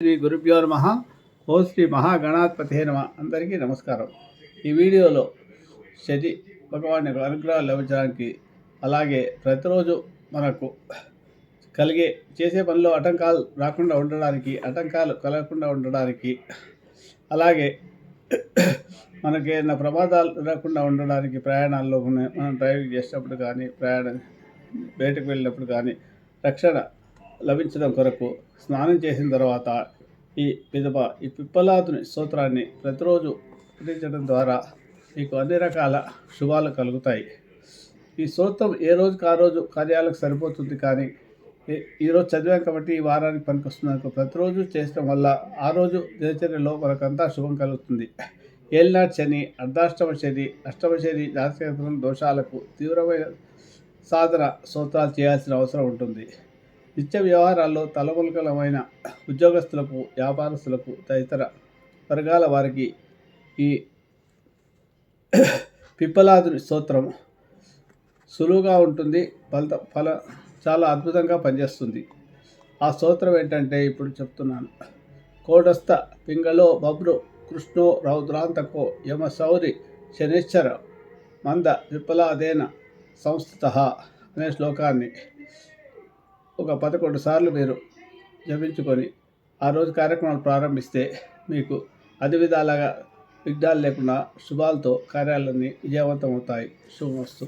శ్రీ గురుభ్యో నమ. ఓ శ్రీ మహాగణాధిపతి నమ. అందరికీ నమస్కారం. ఈ వీడియోలో శని భగవాన్ యొక్క అనుగ్రహాలు లభించడానికి అలాగే ప్రతిరోజు మనకు కలిగే చేసే పనిలో ఆటంకాలు రాకుండా ఉండడానికి ఆటంకాలు కలగకుండా ఉండడానికి అలాగే మనకి ఏమైనా ప్రమాదాలు రాకుండా ఉండడానికి ప్రయాణాల్లో మనం డ్రైవింగ్ చేసినప్పుడు కానీ ప్రయాణం బయటకు వెళ్ళినప్పుడు కానీ రక్షణ లభించడం కొరకు స్నానం చేసిన తర్వాత ఈ పిదప ఈ పిప్పలాదుని స్తోత్రాన్ని ప్రతిరోజు పఠించడం ద్వారా మీకు అన్ని రకాల శుభాలు కలుగుతాయి. ఈ స్తోత్రం ఏ రోజుకి ఆ రోజు కార్యాలకు సరిపోతుంది కానీ ఈరోజు చదివాం కాబట్టి ఈ వారానికి పనికొస్తుంది ప్రతిరోజు చేసడం వల్ల ఆ రోజు దినచర్యలో మనకంతా శుభం కలుగుతుంది. ఏలినాటి శని అర్ధాష్టమ శని అష్టమ శని జాతక దోషాలకు తీవ్రమైన సాధన స్తోత్రాలు చేయాల్సిన అవసరం ఉంటుంది. నిత్య వ్యవహారాల్లో తలములకలమైన ఉద్యోగస్తులకు వ్యాపారస్తులకు తదితర వర్గాల వారికి ఈ పిప్పలాదుని స్తోత్రం సులువుగా ఉంటుంది. ఫలిత ఫల చాలా అద్భుతంగా పనిచేస్తుంది. ఆ స్తోత్రం ఏంటంటే ఇప్పుడు చెప్తున్నాను. కోడస్థ పింగళో బబ్రు కృష్ణో రౌద్రాంతకో యమ సౌరి శనిశ్చర మంద విప్పలాదేన సంస్థిత అనే శ్లోకాన్ని ఒక పదకొండు సార్లు మీరు జపించుకొని ఆ రోజు కార్యక్రమాలు ప్రారంభిస్తే మీకు అన్ని విధాలుగా విఘ్నాలు లేకుండా శుభాలతో కార్యాలన్నీ విజయవంతం అవుతాయి శుభమస్తు.